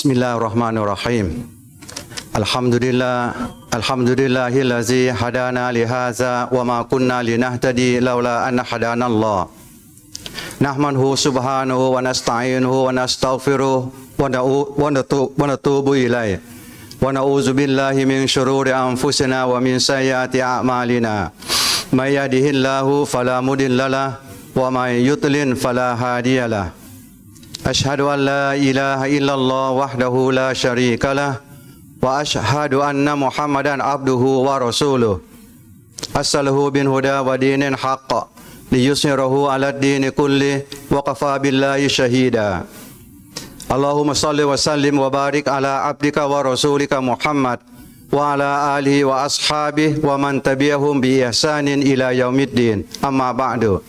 بسم الله الرحمن الرحيم الحمد لله الحمد لله الذي هدانا لهذا وما كنا لنهتدي لولا ان هدانا الله نحمده سبحانه ونستعينه ونستغفره ونتوب اليه ونعوذ بالله من شرور انفسنا ومن سيئات اعمالنا من يهده الله فلا مضل له ومن يضلل فلا هادي له أشهد أن لا إله إلا الله وحده لا شريك له وأشهد أن محمدا عبده ورسوله. أرسله بالهدى ودين الحق ليظهره على الدين كله وكفى بالله شهيدا. اللهم صل وسلم وبارك على عبدك ورسولك محمد وعلى آله وأصحابه ومن تبعهم بإحسان إلى يوم الدين. أما بعد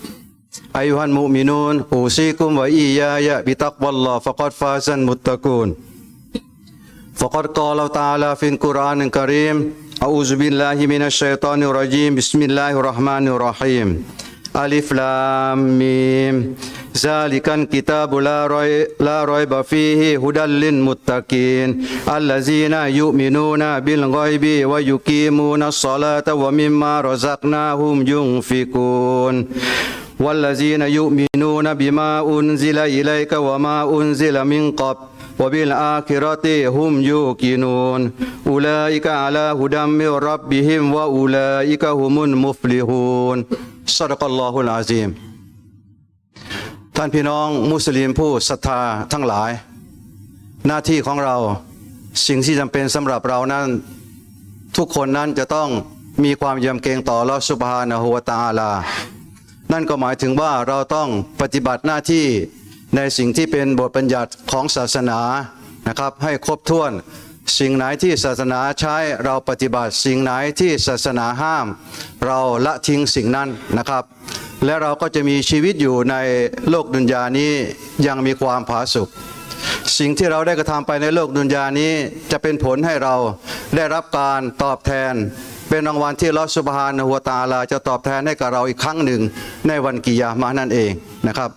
Ayuhan mu'minun usikum wa iyaya bitaqwallah faqad fasan muttaqun. Faqad qala ta'ala fi al-Qur'an al-Karim A'udzu billahi minasy syaithanir rajim Bismillahirrahmanirrahim. Alif lam mim. Zalikan kitabu la roi la roi bafihi hudallin muttaqin. Allazina yu'minuna bil ghaibi wa yuqimuna as-salata wa mimma razaqnahum yunfikun والذين يؤمنون بما أنزل إليك وما أنزل من قبل وبالآخرة هم يوقنون أولئك على هدى من ربهم وأولئك هم المفلحون صدق الله العظيم ท่านพี่น้องมุสลิมผู้ศรัทธาทั้งหลาย หน้าที่ของเราสิ่งที่จำเป็นสำหรับเรานั้น ทุกคนนั้นจะต้องมีความยำเกรงต่อลอสุบฮานะฮูวะตะอาลา นั่นก็หมายถึงว่าเราต้องปฏิบัติหน้าที่ในสิ่งที่เป็นบทบัญญัติของศาสนานะครับให้ครบถ้วนสิ่งไหนที่ศาสนาใช้เราปฏิบัติสิ่งไหนที่ศาสนาห้าม เราละทิ้งสิ่งนั้นนะครับ และเราก็จะมีชีวิตอยู่ในโลกดุนยานี้ยังมีความผาสุกสิ่งที่เราได้กระทำไปในโลกดุนยานี้จะเป็นผลให้เราได้รับการตอบแทน เป็นรางวัลที่ลอสุบฮานหัวตาลาจะตอบแทนให้กับเราอีกครั้งหนึ่งในวันกิยามะห์นั่นเองนะครับ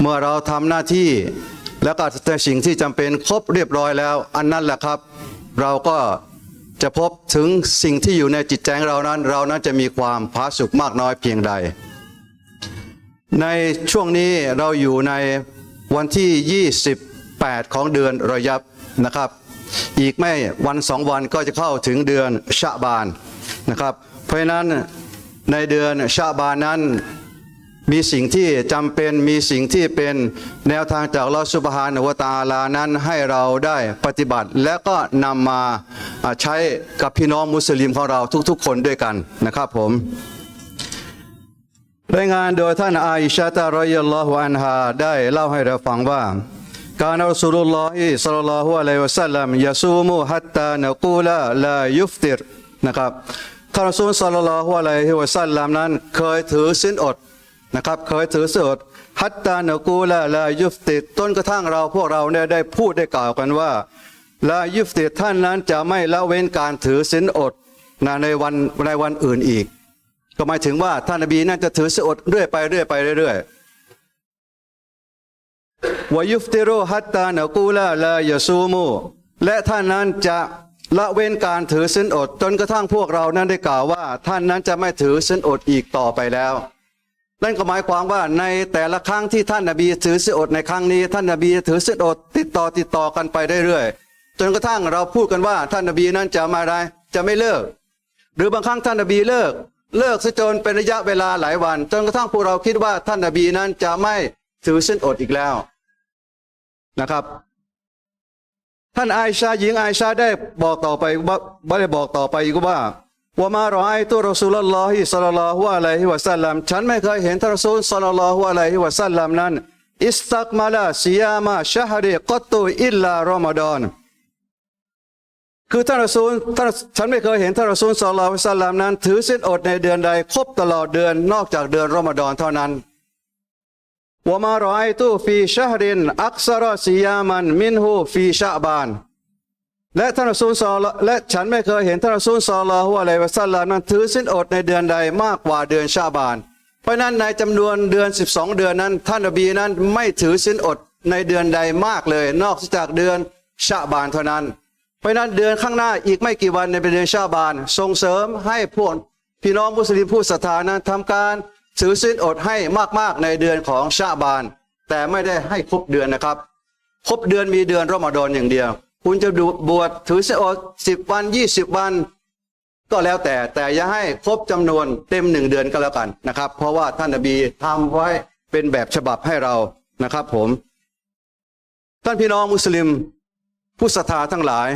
เมื่อเราทำหน้าที่แล้วก็ในสิ่งที่จำเป็นครบเรียบร้อยแล้ว อันนั้นแหละครับ เราก็จะพบถึงสิ่งที่อยู่ในจิตใจงเรานั้น เรานั้นจะมีความผาสุกมากน้อยเพียงใด ในช่วงนี้เราอยู่ในวันที่ 28 ของเดือนรอยับนะครับ อีกไม่วันสองวันก็จะเข้าถึงเดือนชะบาน นะครับ เพราะฉะนั้นในเดือนชะบานนั้นมีสิ่งที่จำเป็นมีสิ่งที่เป็นแนวทางจากลอสุบฮานอวตาลานั้นให้เราได้ปฏิบัติ และก็นำมาอ่าใช้กับพี่น้องมุสลิมของเราทุกๆ คนด้วยกันนะครับผมรายงานโดยท่านอาอิชาตารอยลลอฮุอันฮาได้เล่าให้เราฟังว่า การอัลสุลลอฮิสัลลัลลอฮุอะลัยฮิวะสัลลัมยะซูมุฮัตตานะกูลาลายุฟติร นะครับท่านซูลสัลลัลลอฮุอะลัยฮิวะสัลลัมนั้น เคยถือศีลอดนะครับ เคยถือศีลอดฮัตตานกูลาลายุฟติรจนกระทั่งเราพวกเราเนี่ยได้พูดได้กล่าวกันว่าลายุฟติรท่านนั้นจะไม่ละเว้นการถือศีลอดนะในวันในวันอื่นอีก ก็หมายถึงว่าท่านนบีนั่นจะถือศีลอดเรื่อยไปเรื่อยไปเรื่อยวายุฟติโรฮัตตานกูลาลายซูมูและท่านนั้นจะ ละเว้นการถือศีลอดจนกระทั่งพวกเรานั้นได้กล่าวว่า ท่านนั้นจะไม่ถือศีลอดอีกต่อไปแล้ว นั่นก็หมายความว่าในแต่ละครั้งที่ท่านนบีถือศีลอดในครั้งนี้ท่านนบีถือศีลอดติดต่อติดต่อกันไปเรื่อยๆจนกระทั่งเราพูดกันว่าท่านนบีนั้นจะมาอะไรจะไม่เลิก หรือบางครั้งท่านนบีเลิก เลิกซะจนเป็นระยะเวลาหลายวัน จนกระทั่งพวกเราคิดว่าท่านนบีนั้นจะไม่ถือส้นอดอีกแล้วนะครับ ท่านอาอิชาหญิงอาอิชาได้บอกต่อไปว่าไม่ได้บอกต่อไปอีกว่าว่ามารอไอตุรอซูลลอฮิสัลลัลลอฮุอะลัยฮิวะสัลลัมฉันไม่เคยเห็นท่านรอซูลสัลลัลลอฮุอะลัยฮิวะสัลลัมนั้นอิสตักมาลาซิยามาชะฮรีกตุอิลลารอมฎอนคือท่านรอซูลท่านฉันไม่เคยเห็นท่านรอซูลศ็อลลัลลอฮุอะลัยฮิวะสัลลัมนั้น ถือศีลอดในเดือนใดครบตลอดเดือนนอกจากเดือนรอมฎอนเท่านั้น วมารอไอตุฟีชะฮริน อักษรซิยามันมินฮูฟีชะบาน และท่านรอซูลศ็อลและฉันไม่เคยเห็นท่านรอซูลศ็อลลัลลอะลัยฮิวะสัลลัมนั้นถือศีลอดในเดือนใดมากกว่าเดือนชาบาน เพราะนั้นในจำนวนเดือน 12 เดือนนั้น ท่านนบีนั้นไม่ถือศีลอดในเดือนใดมากเลย นอกจากเดือนชาบานเท่านั้น เพราะฉะนั้นเดือนข้างหน้าอีกไม่กี่วันในเป็นเดือนชาบาน ส่งเสริมให้พวกพี่น้องมุสลิมผู้ศรัทธานั้นทำการ ถือศีลอดให้มากๆในเดือนของชาบาน แต่ไม่ได้ให้ครบเดือนนะครับ ครบเดือนมีเดือนรอมฎอนอย่างเดียว คุณจะดูบวชถือศีลอดสิบวันยี่สิบวัน ก็แล้วแต่แต่อย่าให้ครบจำนวนเต็มหนึ่งเดือนก็แล้วกันนะครับ เพราะว่าท่านนบีทำไว้เป็นแบบฉบับให้เรานะครับ ผม ท่านพี่น้องมุสลิม ผู้ศรัทธาทั้งหลาย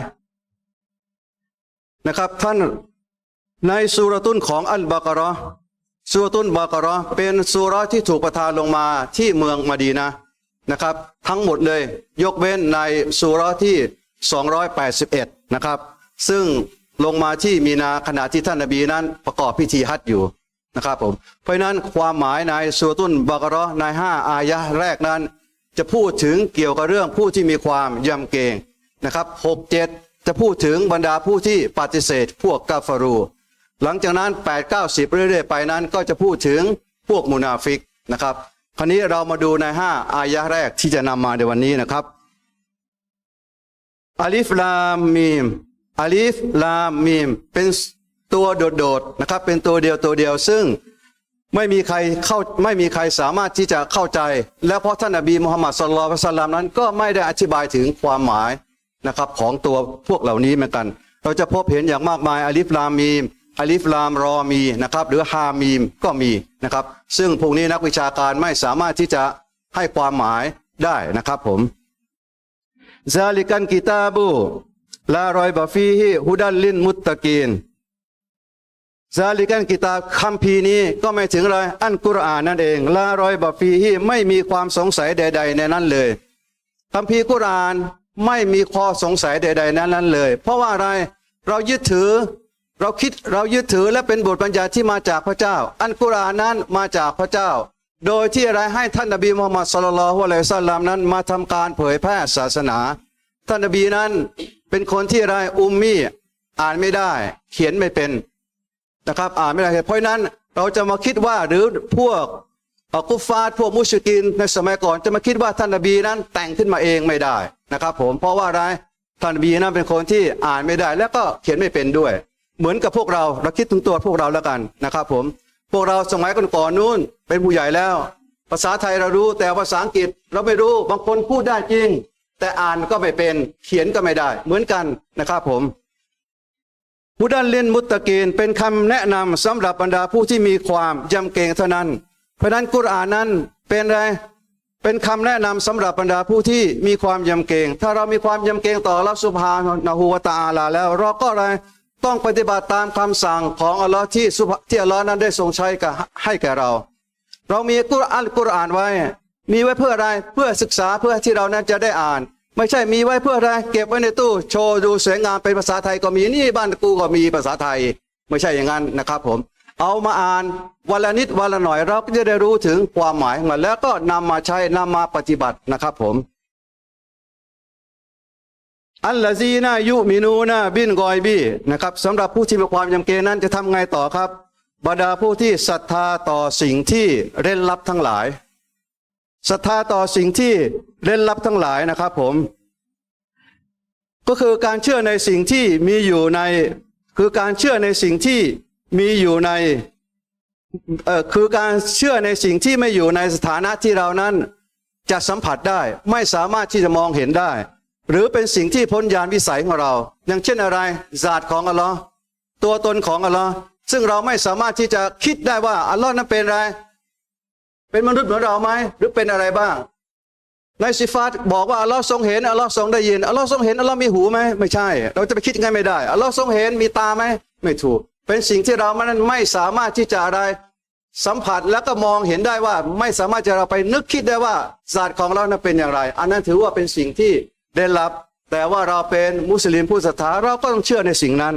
นะครับ ท่านในสุรตุนของอัลบากรา สุรตุนบากราะห์เป็นสุราที่ถูกประทานลงมาที่เมืองมะดีนะนะครับ ทั้งหมดเลยยกเว้นในสุรที่ 281 นะครับ ซึ่งลงมาที่มีนาขณะที่ท่านนบีนั้นประกอบพิธีฮัจอยู่นะครับผมเพราะนั้นความหมายในสุรตุนบากราะห์ในห้าอายะแรกนั้น จะพูดถึงเกี่ยวกับเรื่องผู้ที่มีความยำเกรงนะครับหกเจ็ดจะพูดถึงบรรดาผู้ที่ปฏิเสธพวกกาฟารู หลังจากนั้น 8 9 10 เรื่อยๆ ไปนั้นก็จะพูดถึงพวกมุนาฟิกนะครับ คราวนี้เรามาดูใน 5 อายะแรกที่จะนำมาในวันนี้นะครับอาลิฟลามมีมอาลิฟลามมีมเป็นตัวโดดๆนะครับ เป็นตัวเดียวตัวเดียวซึ่งไม่มีใครเข้าไม่มีใครสามารถที่จะเข้าใจ และเพราะท่านนบีมุฮัมมัดสุลลัลสลามนั้นก็ไม่ได้อธิบายถึงความหมายนะครับของตัวพวกเหล่านี้เหมือนกัน เราจะพบเห็นอย่างมากมายอาลิฟลามมีม อลิฟลามรอมีนะครับหรือฮามีมก็มีนะครับ ซึ่งพวกนี้นักวิชาการไม่สามารถที่จะให้ความหมายได้นะครับผมซาลิกันกิตาบูลารอยบาฟีฮิฮุดัลลินมุตตะกีนซาลิกันกิตาคัมภีร์นี้ก็ไม่ถึงอะไรอันกุรอานนั่นเองลารอยบาฟีฮีไม่มีความสงสัยใด ๆ ในนั้นเลยคัมภีร์กุรอานไม่มีข้อสงสัยใดๆในนั้นเลย เพราะว่าอะไรเรายึดถือ เราคิดเรายึดถือและเป็นบทบัญญัติที่มาจากพระเจ้า อันกุรอานนั้นมาจากพระเจ้า โดยที่อะไรให้ท่านนบีมุฮัมมัดสุลลัลฮุอะลัยฮิวะสัลลัมนั้นมาทำการเผยแพร่ศาสนา ท่านนบีนั้นเป็นคนที่อะไรอุมมี่อ่านไม่ได้ เขียนไม่เป็นนะครับ อ่านไม่ได้เพราะนั้นเราจะมาคิดว่าหรือพวกอ่อกุฟาร์พวกมุชริกินในสมัยก่อนจะมาคิดว่าท่านนบีนั้นแต่งขึ้นมาเองไม่ได้นะครับ ผมเพราะว่าอะไรท่านนบีนั้นเป็นคนที่อ่านไม่ได้ แล้วก็เขียนไม่เป็นด้วย เหมือนกับพวกเราเราคิดถึงตัวพวกเราแล้วกันนะครับผมพวกเราสมัยก่อนๆนู้นเป็นผู้ใหญ่แล้ว ภาษาไทยเรารู้แต่ภาษาอังกฤษเราไม่รู้บางคนพูดได้จริง แต่อ่านก็ไม่เป็นเขียนก็ไม่ได้ เหมือนกันนะครับผมผู้ดันเล่นมุตตะกีนเป็นคำแนะนำสำหรับบรรดาผู้ที่มีความยำเกรงเท่านั้น เพราะนั้นกุรอานนั้นเป็นอะไรเป็นคำแนะนำสำหรับบรรดาผู้ที่มีความยำเกรงถ้าเรามีความยำเกรงต่ออัลลอฮฺสุบฮานะฮูวตาลาแล้ว เราก็อะไร ต้องปฏิบัติตามคำสั่งของอัลลอฮ์ที่สุบที่อัลลอฮ์นั้นได้ทรงใช้กับให้แก่เรา เรามีกุรอานกุรอานไว้ มีไว้เพื่ออะไรเพื่อศึกษาเพื่อที่เรานั้นจะได้อ่าน ไม่ใช่มีไว้เพื่ออะไรเก็บไว้ในตู้โชว์ดูสวยงามเป็นภาษาไทยก็มีนี่บ้านกูก็มีภาษาไทย ไม่ใช่อย่างนั้นนะครับผม เอามาอ่านวันละนิดวันละหน่อยเราก็จะได้รู้ถึงความหมายของมันแล้วก็นำมาใช้นำมาปฏิบัตินะครับผม อัลลาซีนายุมินูนาบินกอยบีนะครับสำหรับผู้ที่มีความยำเกรงนั้นจะทำไงต่อครับ บรรดาผู้ที่ศรัทธาต่อสิ่งที่เร้นลับทั้งหลายศรัทธาต่อสิ่งที่เร้นลับทั้งหลายนะครับผม ก็คือการเชื่อในสิ่งที่มีอยู่ใน คือการเชื่อในสิ่งที่มีอยู่ในเอ่อคือการเชื่อในสิ่งที่ไม่อยู่ในสถานะที่เรานั้น จะสัมผัสได้ ไม่สามารถที่จะมองเห็นได้ หรือเป็นสิ่งที่พ้นญาณวิสัยของเรา อย่างเช่นอะไรศาสตร์ของอัลลอฮ์ตัวตนของอัลลอฮ์ซึ่งเราไม่สามารถที่จะคิดได้ว่าอัลลอฮ์นั้นเป็นอะไร เป็นมนุษย์เหมือนเราไหมหรือเป็นอะไรบ้าง ในสิฟาตบอกว่าอัลลอฮ์ทรงเห็นอัลลอฮ์ทรงได้ยินอัลลอฮ์ทรงเห็นอัลลอฮ์มีหูไหมไม่ใช่ เราจะไปคิดยังไงไม่ได้อัลลอฮ์ทรงเห็นมีตาไหมไม่ถูก เป็นสิ่งที่เรามันไม่สามารถที่จะอะไรสัมผัสแล้วก็มองเห็นได้ว่าไม่สามารถจะเราไปนึกคิดได้ว่าศาสตร์ของเรานั้นเป็นอย่างไร อันนั้นถือว่าเป็นสิ่งที่ ได้รับแต่ว่าเราเป็นมุสลิมผู้ศรัทธาเราก็ต้องเชื่อในสิ่งนั้น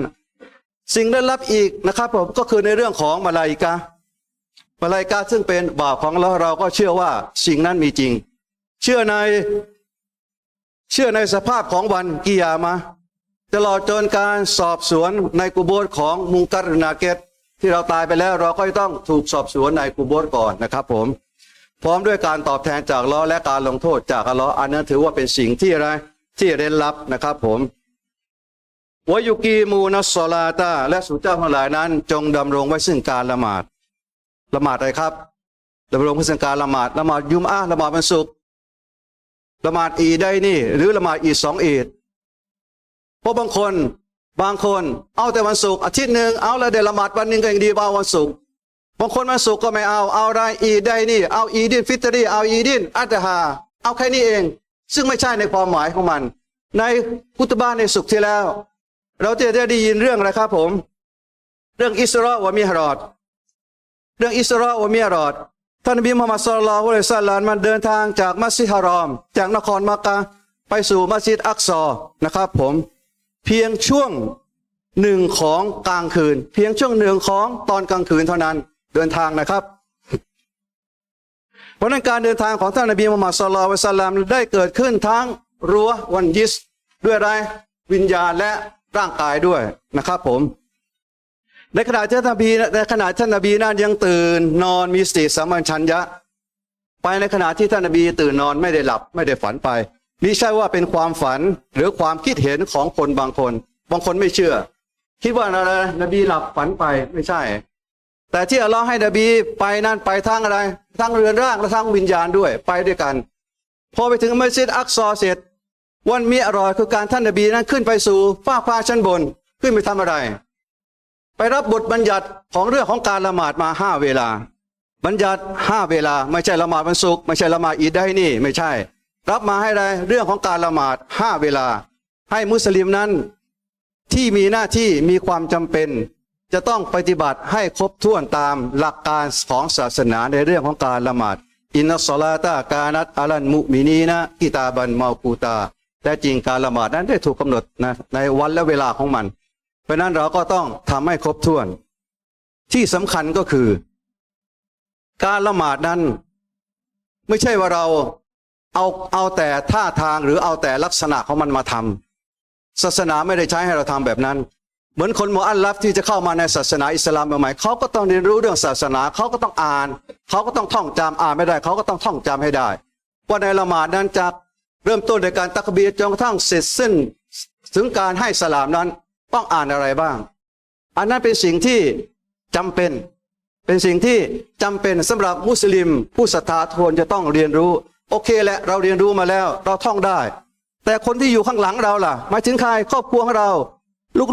สิ่งได้รับอีกนะครับผมก็คือในเรื่องของมาลาอิกามาลาอิกาซึ่งเป็นบ่าวของเราเราก็เชื่อว่าสิ่งนั้นมีจริง เชื่อในเชื่อในสภาพของวันกิยามะห์ตลอดจนการสอบสวนในกุโบสของมุงกัรนาเกตที่เราตายไปแล้วเราก็ต้องถูกสอบสวนในกุโบสก่อนนะครับผม พร้อมด้วยการตอบแทนจากล้อและการลงโทษจากลลออันนั้นถือว่าเป็นสิ่งที่อะไรที่เร้นลับนะครับผมวายุกีมูนัสซลาตาและสุเจ้าทั้งหลายนั้น จงดำรงไว้ซึ่งการละหมาดละหมาดอะไรครับดำรงไว้ซึ่งการละหมาดละหมาดยุมอะห์ละหมาดวันศุกร์ละหมาดอีได้นี่ หรือละหมาดอีสองอีดเพราะบางคนบางคนเอาแต่วันศุกร์อาทิตย์หนึ่งเอาแล้วเดี๋ยวละหมาดวันหนึ่งก็ยังดีกว่าวันศุกร์ บางคนวันศุกก็ไม่เอา เอาได้อีได้นี่ เอาอีดินฟิตรีเอาอีดินอัตฮาเอาแค่นี้เอง ซึ่งไม่ใช่ในความหมายของมัน ในพุทธบ้านในสุขที่แล้ว เราจะได้ยินเรื่องอะไรครับผม เรื่องอิสราวะมิฮรอด เรื่องอิสราวะมิฮรอดท่านนบีมุฮัมมัดสุลลัลฮุลัยฮิวะสัลลัมมันเดินทางจากมัสยิดฮารอม จากนครมักกะไปสู่มัสยิดอักซอนะครับผม เพียงช่วงหนึ่งของกลางคืน เพียงช่วงหนึ่งของตอนกลางคืนเท่านั้น เดินทางนะครับ เพราะนั้นการเดินทางของท่านนบีมุฮัมมัดสุลลัลลอวะสัลลัมได้เกิดขึ้นทั้งรั้ววันยิส ด้วยอะไรวิญญาณและร่างกายด้วยนะครับผม ในขณะที่ท่านนบีในขณะท่านนบีนั้นยังตื่นนอนมีสติสัมปชัญญะ ไปในขณะที่ท่านนบีตื่นนอนไม่ได้หลับไม่ได้ฝันไปนี่ใช่ว่าเป็นความฝันหรือความคิดเห็นของคนบางคน บางคนไม่เชื่อ คิดว่าอะไรนบีหลับฝันไปไม่ใช่ แต่ที่อัลลอฮ์ให้นบีไปนั่นไปทั้งอะไร ทั้งเรือนร่างและทั้งวิญญาณด้วยไปด้วยกัน พอไปถึงมัสยิดอักซอเสร็จ วันมีอร่อยคือการท่านนบีนั้นขึ้นไปสู่ฟ้าฟ้าชั้นบนขึ้นไปทำอะไร ไปรับบทบัญญัติของเรื่องของการละหมาดมาห้าเวลา บัญญัติห้าเวลา ไม่ใช่ละหมาดวันศุกร์ไม่ใช่ละหมาดอีดได้นี่ ไม่ใช่ รับมาให้ได้เรื่องของการละหมาดห้าเวลา ให้มุสลิมนั้นที่มีหน้าที่มีความจำเป็น จะต้องปฏิบัติให้ครบถ้วนตามหลักการของศาสนาในเรื่องของการละหมาด อินนัสซอลาตากานัตอาลันมุมินีนะกิตาบันเมาปูตาแต่จริงการละหมาดนั้นได้ถูกกำหนดนะในวันและเวลาของมัน เพราะฉะนั้นเราก็ต้องทำให้ครบถ้วน ที่สำคัญก็คือ การละหมาดนั้น ไม่ใช่ว่าเราเอาเอาแต่ท่าทางหรือเอาแต่ลักษณะของมันมาทำศาสนาไม่ได้ใช้ให้เราทำแบบนั้น เหมือนคนมุอัลลัฟที่จะเข้ามาในศาสนาอิสลามใหม่เขาก็ต้องเรียนรู้เรื่องศาสนาเขาก็ต้องอ่าน เขาก็ต้องท่องจำอ่านไม่ได้ เขาก็ต้องท่องจำให้ได้ว่าในละหมาดนั้นจากเริ่มต้นในการตักบีจนกระทั่งเสร็จสิ้นถึงการให้สลามนั้นต้องอ่านอะไรบ้าง อันนั้นเป็นสิ่งที่จำเป็นเป็นสิ่งที่จำเป็นสำหรับมุสลิม ผู้ศรัทธาทุกคนจะต้องเรียนรู้ โอเคแหละเราเรียนรู้มาแล้วเราท่องได้ แต่คนที่อยู่ข้างหลังเราล่ะหมายถึงใครครอบครัวของเรา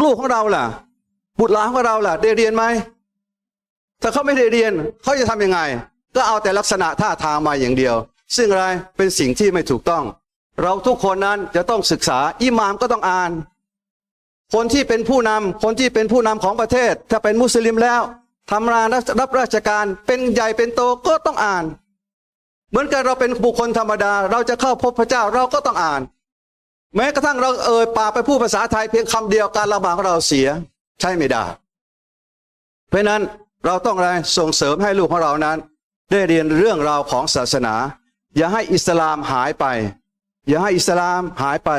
ลูกๆของเราล่ะ บุตรหลานของเราล่ะ ได้เรียนไหมถ้าเขาไม่ได้เรียนเขาจะทำยังไง ก็เอาแต่ลักษณะท่าทางมาอย่างเดียว ซึ่งอะไรเป็นสิ่งที่ไม่ถูกต้อง เราทุกคนนั้นจะต้องศึกษาอิหมามก็ต้องอ่าน คนที่เป็นผู้นำคนที่เป็นผู้นำของประเทศ ถ้าเป็นมุสลิมแล้วทำงานรับราชการเป็นใหญ่เป็นโตก็ต้องอ่าน เหมือนกันเราเป็นบุคคลธรรมดา เราจะเข้าพบพระเจ้าเราก็ต้องอ่าน แม้กระทั่งเราเอ่ยปากไปพูดภาษาไทยเพียงคำเดียวการละหมาดของเราเสียใช่ไม่ได้ เพราะฉะนั้นเราต้องอะไรส่งเสริมให้ลูกของเรานั้น ได้เรียนเรื่องราวของศาสนา อย่าให้อิสลามหายไป อย่าให้อิสลามหายไป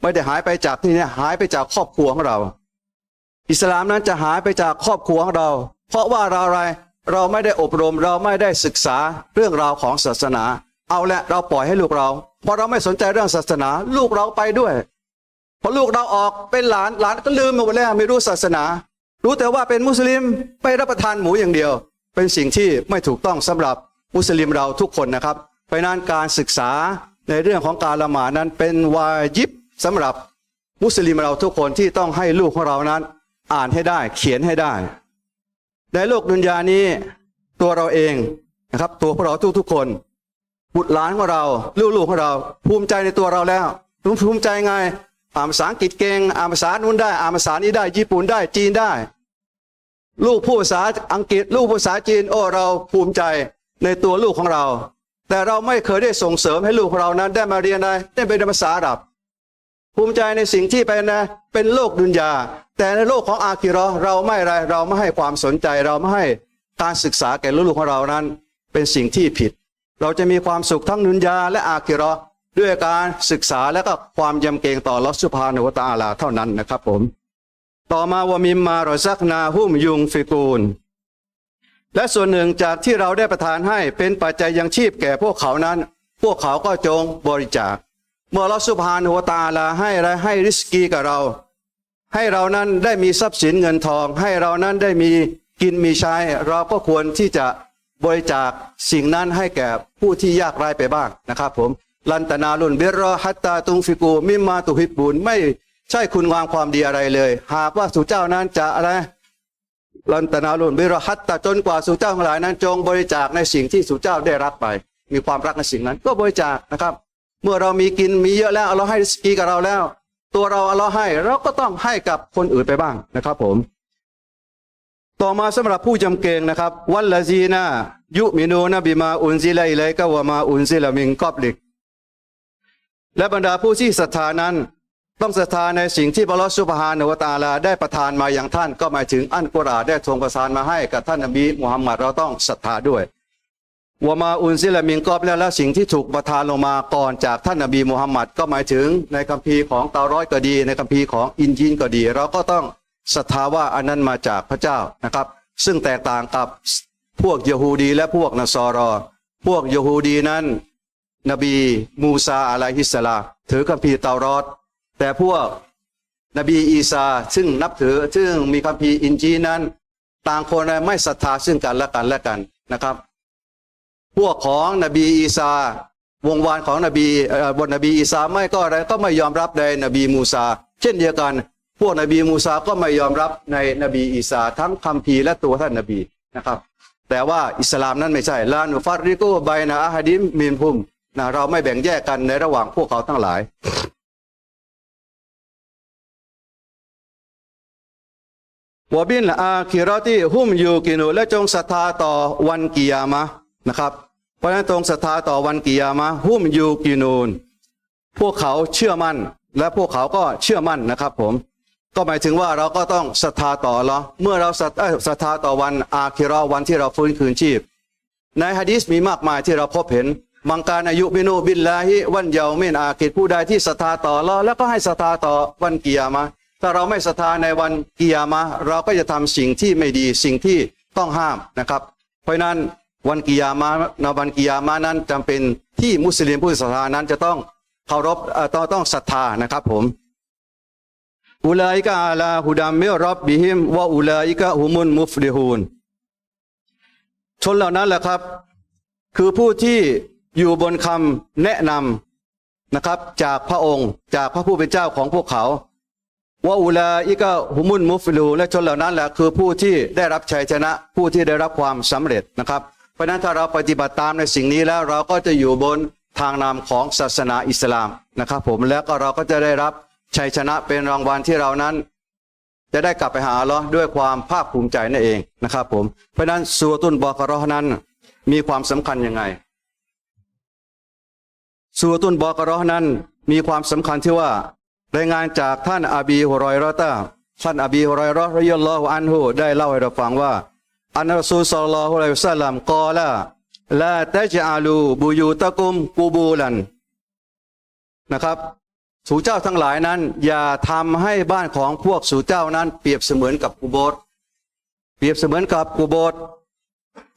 ไม่ได้หายไปจากที่นี่หายไปจากครอบครัวของเรา อิสลามนั้นจะหายไปจากครอบครัวของเรา เพราะว่าเราอะไรเราไม่ได้อบรมเราไม่ได้ศึกษาเรื่องราวของศาสนา เอาละเราปล่อยให้ลูกเรา พอเราไม่สนใจเรื่องศาสนา ลูกเราไปด้วย พอลูกเราออกเป็นหลานหลานก็ลืมหมดแล้วไม่รู้ศาสนา รู้แต่ว่าเป็นมุสลิมไปรับประทานหมูอย่างเดียว เป็นสิ่งที่ไม่ถูกต้องสำหรับมุสลิมเราทุกคนนะครับ เพราะนั้นการศึกษาในเรื่องของการละหมาดนั้นเป็นวาญิบสำหรับมุสลิมเราทุกคนที่ต้องให้ลูกของเรานั้น อ่านให้ได้เขียนให้ได้ ในโลกดุนยานี้ตัวเราเองนะครับ ตัวพวกเราทุกๆคน บุตรหลานของเราลูกๆของเรา ภูมิใจในตัวเราแล้วภูมิใจไงอ่านภาษาอังกฤษเก่งอ่านภาษานู้นได้อ่านภาษานี้ได้ ญี่ปุ่นได้จีนได้ ลูกพูดภาษาอังกฤษ ลูกภาษาจีน โอ้เราภูมิใจในตัวลูกของเรา แต่เราไม่เคยได้ส่งเสริมให้ลูกของเรานั้นได้มาเรียนอะไรได้ไปเป็นภาษาอับ ภูมิใจในสิ่งที่เป็นนะเป็นโลกดุนยา แต่ในโลกของอาคิราะห์เราไม่ไรเราไม่ให้ความสนใจเราไม่ให้การศึกษาแก่ลูกของเรานั้น เป็นสิ่งที่ผิด เราจะมีความสุขทั้งดุนยาและอาคิราะห์ด้วยการศึกษาและก็ความยำเกรงต่อลอสุภานุวตาลาเท่านั้นนะครับผม ต่อมาวามิมมารอซักนาหุ้มยุงฟิกูล และส่วนหนึ่งจากที่เราได้ประทานให้เป็นปัจจัยยังชีพแก่พวกเขานั้น พวกเขาก็จงบริจาค เมื่อเราสุภานุวตาลาให้อะไรให้ริสกีกับเรา ให้เรานั้นได้มีทรัพย์สินเงินทอง ให้เรานั้นได้มีกินมีใช้ เราก็ควรที่จะ บริจาคสิ่งนั้นให้แก่ผู้ที่ยากไร้ไปบ้างนะครับ ผมลันตนาลุนเบรอฮัตตาตุงฟิกูมิมาตุฮิบุนไม่ใช่คุณงามความดีอะไรเลย หากว่าสู่เจ้านั้นจะอะไรลันตนาลุนเบิรหัตตาจนกว่าสู่เจ้าทั้งหลายนั้น จงบริจาคในสิ่งที่สู่เจ้าได้รับไป มีความรักในสิ่งนั้น ก็บริจาคนะครับ เมื่อเรามีกินมีเยอะแล้วเราให้สกีกับเราแล้ว ตัวเราเราให้เราก็ต้องให้กับคนอื่นไปบ้างนะครับ ผม ต่อมาสำหรับผู้จำเกงนะครับ วัลลาจีนายุมินูนบิมาอุนซิลไลกะวะมาอุนซิลมิงกอบลิก และบรรดาผู้ที่ศรัทธานั้น ต้องศรัทธาในสิ่งที่พรลอสุบฮานวตาลาได้ประทานมาอย่างท่าน ก็หมายถึงอันกุรอานได้ทรงประทานมาให้กับท่านนบีมุฮัมมัดเราต้องศรัทธาด้วยวมาอุนซิลมิงกอบและและสิ่งที่ถูกประทานลงมาก่อนจากท่านนบีมุฮัมมัดก็หมายถึงในคัมภีร์ของเตารอยก็ดี ในคัมภีร์ของอินจีนก็ดี เราก็ต้อง ศรัทธาว่าอันนั้นมาจากพระเจ้านะครับ ซึ่งแตกต่างกับพวกยะฮูดีและพวกนสอรอ พวกยะฮูดีนั้น นบีมูซาอะลัยฮิสลาถือคัมภีร์เตารอดแต่พวกนบีอีสาซึ่งนับถือซึ่งมีคัมภีร์อินจีนั้น ต่างคนไม่ศรัทธาซึ่งกันและกันและกันนะครับ พวกของนบีอีสาวงวานของนบีบนนบีอีสาไม่ก็อะไรก็ไม่ยอมรับในนบีมูซา เช่นเดียวกัน พวกนบีมูซาก็ไม่ยอมรับในนบีอีสาทั้งคัมภีและตัวท่านนบีนะครับ แต่ว่าอิสลามนั้นไม่ใช่ลานุฟัดริโกไบนะอาฮดิมมินพุมนะเราไม่แบ่งแยกกันในระหว่างพวกเขาทั้งหลาย วบินอาคิรอติหุมยูกินูและจงศรัทธาต่อวันกิยามะนะครับ เพราะฉะนั้นจงศรัทธาต่อวันกิยามะห์หุมยูกินูน พวกเขาเชื่อมั่น และพวกเขาก็เชื่อมั่นนะครับผม ก็หมายถึงว่าเราก็ต้องศรัทธาต่อเหรอเมื่อเราศรัทธาต่อวันอาคิรอวันที่เราฟื้นคืนชีพ ในฮะดีษมีมากมายที่เราพบเห็นมังการอายุบินูบินลาฮิวันเยาเมนอาคิดผู้ใดที่ศรัทธาต่อเลอแล้วก็ให้ศรัทธาต่อวันกิยามะถ้าเราไม่ศรัทธาในวันกิยามะเราก็จะทำสิ่งที่ไม่ดีสิ่งที่ต้องห้ามนะครับ เพราะนั้นวันกิยามะในวันกิยามะนั้นจำเป็นที่มุสลิมผู้ศรัทธานั้นจะต้องเคารพเอ่อต้องต้องศรัทธานะครับผม อุลัยกะอาลาฮุดัมมิรับบิฮิมวะอุลัยกะฮุมุนมุฟลิฮูนชนเหล่านั้นแหละครับ คือผู้ที่อยู่บนคำแนะนำนะครับ จากพระองค์จากพระผู้เป็นเจ้าของพวกเขาว่าอุลาอิกะฮุมุนมุฟลูและชนเหล่านั้นแหละคือผู้ที่ได้รับชัยชนะผู้ที่ได้รับความสำเร็จนะครับ เพราะฉะนั้นถ้าเราปฏิบัติตามในสิ่งนี้แล้วเราก็จะอยู่บนทางนำของศาสนาอิสลามนะครับ ผมแล้วก็เราก็จะได้รับ ชัยชนะเป็นรางวัลที่เรานั้น จะได้กลับไปหาเลอฮ์ด้วยความภาคภูมิใจนั่นเองนะครับผมเพราะนั้นสุรตุนบอกรอนั้น มีความสำคัญยังไงสุรตุนบอกรอนั้นมีความสำคัญที่ว่ารายงานจากท่านอาบีฮุรอยราะตาท่านอบีฮุรอยราะห์รยัลลอฮุอันฮุได้เล่าให้เราฟังว่า อันรอซูลศ็อลลัลลอฮุอะลัยฮิวซัลลัมกอลาลาตัจอาลูบุยูตะกุมกูบูลันนะครับ สู่เจ้าทั้งหลายนั้น อย่าทำให้บ้านของพวกสู่เจ้านั้นเปรียบเสมือนกับกุโบสถ์เปรียบเสมือนกับกุโบส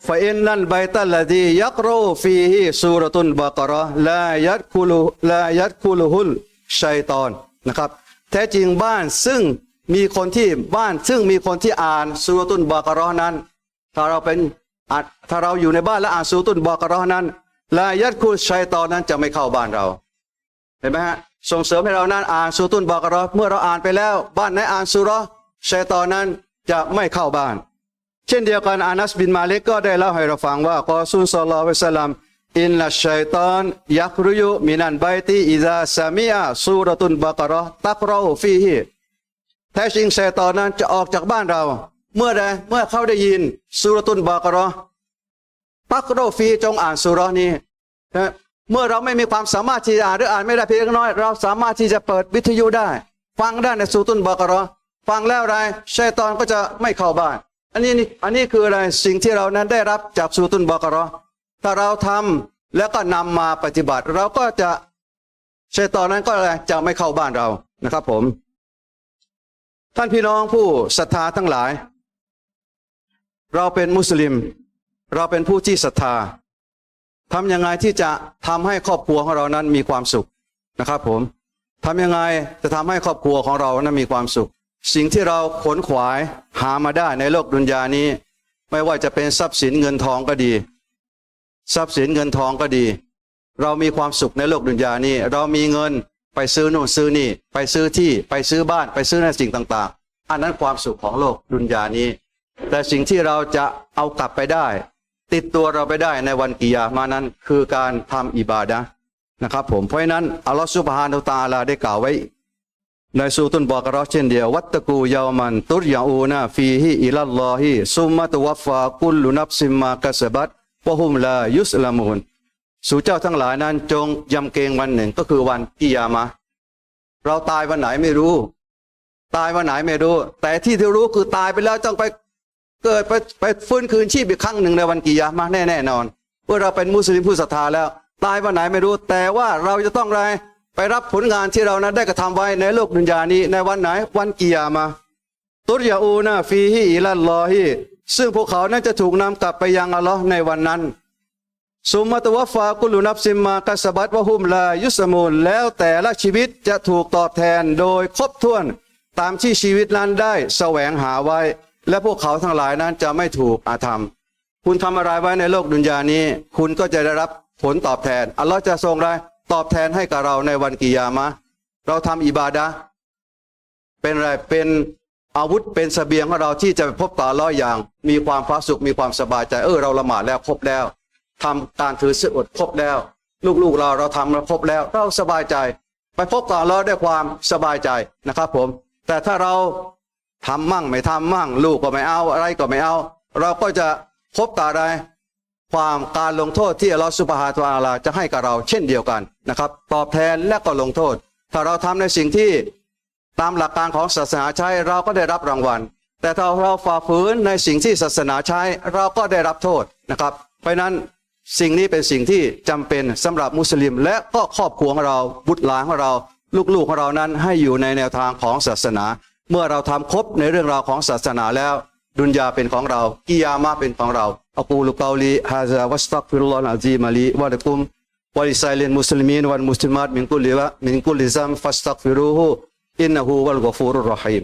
ฟาอินนันไบตัลลดียักโรฟีฮิสูรตุนบากระลายัดคุลุลายัดคุลุฮุลชัยตอนนะครับ แท้จริงบ้านซึ่งมีคนที่บ้านซึ่งมีคนที่อ่านสูรตุนบากระนั้น ถ้าเราเป็นถ้าเราอยู่ในบ้านและอ่านสูรตุนบากระนั้นลายัดคุลชัยตอนนั้นจะไม่เข้าบ้านเรา เห็นไหมฮะ ส่งเสริมให้เรานั้นอ่านสูรตุนบากระเมื่อเราอ่านไปแล้ว บ้านไหนอ่านสุราะห์ชัยตอนนั้นจะไม่เข้าบ้าน เช่นเดียวกันอานัสบินมาเลกก็ได้เล่าให้เราฟังว่ากอซูลสัลลอฮุอะลัยฮิวสัลลัมอินนัชชัยตอนยักรุยุมินันไบตีอิซาซามิอาสูรตุนบากระตักรอฟีฮิแท้จริงชัยตอนนั้นจะออกจากบ้านเรา เมื่อใดเมื่อเขาได้ยินสูรตุนบากระตักรอฟีจงอ่านสุรนี้นะ เมื่อเราไม่มีความสามารถที่จะอ่านหรืออ่านไม่ได้เพียงเล็กน้อย เราสามารถที่จะเปิดวิทยุได้ ฟังได้ในสูตุนบากระฟังแล้วอะไรชัยตอนก็จะไม่เข้าบ้าน อันนี้นี่อันนี้คืออะไรสิ่งที่เรานั้นได้รับจากสูตุนบากระถ้าเราทำแล้วก็นำมาปฏิบัติ เราก็จะชัยตอนนั้นก็อะไรจะไม่เข้าบ้านเรานะครับ ผม ท่านพี่น้องผู้ศรัทธาทั้งหลาย เราเป็นมุสลิม เราเป็นผู้ที่ศรัทธา ทำยังไงที่จะทำให้ครอบครัวของเรานั้นมีความสุขนะครับผมทำยังไงจะทำให้ครอบครัวของเรานั้นมีความสุข สิ่งที่เราขนขวายหามาได้ในโลกดุนยานี้ ไม่ว่าจะเป็นทรัพย์สินเงินทองก็ดี ทรัพย์สินเงินทองก็ดี เรามีความสุขในโลกดุนยานี้ เรามีเงินไปซื้อนู่นซื้อนี่ ไปซื้อที่ไปซื้อบ้านไปซื้อในสิ่งต่างๆ อันนั้นความสุขของโลกดุนยานี้ แต่สิ่งที่เราจะเอากลับไปได้ ติดตัวเราไปได้ในวันกิยามานั้นคือการทำอิบาดะนะครับผมเพราะฉะนั้นอัลลอฮฺซุบฮานาอัลตาลาได้กล่าวไว้ ในสูตุนบอกเราะห์เช่นเดียว วัตตะกูยาวมันตุรยาอูนาฟีฮิอิลัลลอฮิซุมมะตวัฟฟากุลลุนับซิมมากะสบัตวะฮุมลายุสลามูนสู่เจ้าทั้งหลายนั้นจงยำเกรงวันหนึ่งก็คือวันกิยามะเราตายวันไหนไม่รู้ ตายวันไหนไม่รู้ แต่ที่ที่รู้คือตายไปแล้วต้องไป เกิดไปไปฟื้นคืนชีพอีกครั้งหนึ่งในวันกิยามะห์แน่แน่นอนเมื่อเราเป็นมุสลิมผู้ศรัทธาแล้ว ตายวันไหนไม่รู้แต่ว่าเราจะต้องอะไรไปรับผลงานที่เรานั้นได้กระทำไว้ในโลกดุนยานี้ในวันไหนวันกิยามะตุรยาอูนาฟีฮิอิลัลลอฮิซึ่งพวกเขานั้นจะถูกนำกลับไปยังอัลลอฮ์ในวันนั้นสุมมะตวฟากุลุนับซิมมากัสบัตวะฮุมลายุสมูลแล้วแต่ละชีวิตจะถูกตอบแทนโดยครบถ้วนตามที่ชีวิตนั้นได้แสวงหาไว้ และพวกเขาทั้งหลายนั้นจะไม่ถูกอาธรรม คุณทำอะไรไว้ในโลกดุนยานี้ คุณก็จะได้รับผลตอบแทน อัลลอฮ์จะทรงอะไรตอบแทนให้กับเราในวันกิยามะ เราทำอิบาดะเป็นอะไรเป็นอาวุธเป็นเสบียงของเราที่จะไปพบต่ออัลลออย่าง มีความฟ้าสุขมีความสบายใจเออเราละหมาดแล้วครบแล้วทำการถือศีลอดครบแล้ว ลูกๆเราเราทำแล้วครบแล้ว เราสบายใจ ไปพบกับเราด้วยความสบายใจนะครับผม แต่ถ้าเรา ทำมั่งไม่ทำมั่ง ลูกก็ไม่เอาอะไรก็ไม่เอา เราก็จะพบกับอะไรความการลงโทษที่อัลลอฮฺสุบฮานะฮูวะตะอาลาจะให้กับเราเช่นเดียวกันนะครับ ตอบแทนและก็ลงโทษ ถ้าเราทำในสิ่งที่ตามหลักการของศาสนาใช้เราก็ได้รับรางวัล แต่ถ้าเราฝ่าฝืนในสิ่งที่ศาสนาใช้เราก็ได้รับโทษนะครับ เพราะนั้นสิ่งนี้เป็นสิ่งที่จำเป็นสำหรับมุสลิม และก็ครอบครัวของเราบุตรหลานของเรา ลูกๆของเรานั้นให้อยู่ในแนวทางของศาสนา เมื่อเราทำครบในเรื่องราวของศาสนาแล้ว ดุนยาเป็นของเรากิยามะเป็นของเราอักูลุกาลีฮาซาวัสตักฟิรุลลอฮ์อะจีมาลีวะลักุมวะลิไซลินมุสลิมีนวันมุสลิมาตมินกุลิวะมินกุลิซัมฟัสตักฟิรูฮูอินนะฮูวัลกอฟูรุรรอฮีม